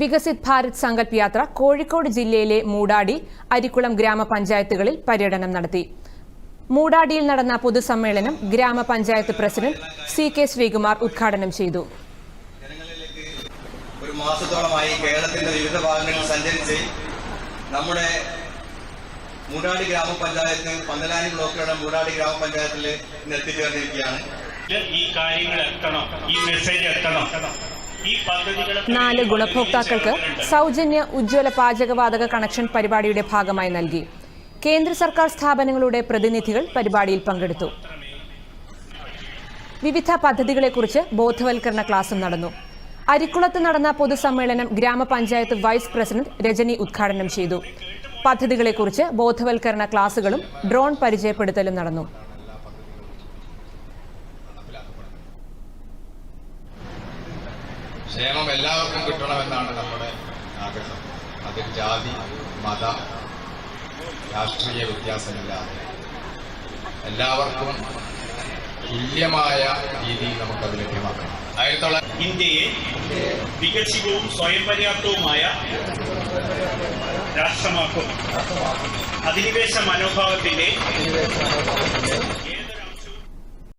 വികസിത് ഭാരത് സങ്കല്പ് യാത്ര കോഴിക്കോട് ജില്ലയിലെ മൂടാടി അരിക്കുളം ഗ്രാമപഞ്ചായത്തുകളിൽ പര്യടനം നടത്തി. മൂടാടിയിൽ നടന്ന പൊതുസമ്മേളനം ഗ്രാമപഞ്ചായത്ത് പ്രസിഡന്റ് സി കെ ശ്രീകുമാർ ഉദ്ഘാടനം ചെയ്തു. ജനങ്ങളിലേക്ക് ഒരു മാസത്തോളമായി കേരളത്തിന്റെ വിവിധ ഭാഗങ്ങളിൽ സഞ്ചരിച്ച് നമ്മുടെ മൂടാടി ഗ്രാമപഞ്ചായത്ത് പന്തലാനി ബ്ലോക്കുകളുടെ മൂടാടി ഗ്രാമപഞ്ചായത്തിൽ ഇന്ന് എത്തിച്ചേർന്നിരിക്കുകയാണ്. ഈ കാര്യങ്ങൾ എത്തണം ഈ മെസ്സേജ് എത്തണം. നാല് ഗുണഭോക്താക്കൾക്ക് സൗജന്യ ഉജ്ജ്വല പാചകവാതക കണക്ഷൻ പരിപാടിയുടെ ഭാഗമായി നൽകി. കേന്ദ്ര സർക്കാർ സ്ഥാപനങ്ങളുടെ പ്രതിനിധികൾ പരിപാടിയിൽ പങ്കെടുത്തു. വിവിധ പദ്ധതികളെക്കുറിച്ച് ബോധവൽക്കരണ ക്ലാസും നടന്നു. അരിക്കുളത്ത് നടന്ന പൊതുസമ്മേളനം ഗ്രാമപഞ്ചായത്ത് വൈസ് പ്രസിഡന്റ് രജനി ഉദ്ഘാടനം ചെയ്തു. പദ്ധതികളെക്കുറിച്ച് ബോധവൽക്കരണ ക്ലാസുകളും ഡ്രോൺ പരിചയപ്പെടുത്തലും നടന്നു. ക്ഷേമം എല്ലാവർക്കും കിട്ടണമെന്നാണ് നമ്മുടെ ആഗ്രഹം. അതിൽ ജാതി മത രാഷ്ട്രീയ വ്യത്യാസമില്ലാതെ എല്ലാവർക്കും തുല്യമായ രീതിയിൽ നമുക്കത് ലഭ്യമാക്കണം. ആയിരത്തി ഇന്ത്യയെ വികസിതവും സ്വയം പര്യാപ്തവുമായ രാഷ്ട്രമാക്കും. അധിനിവേശ മനോഭാവത്തിന്റെ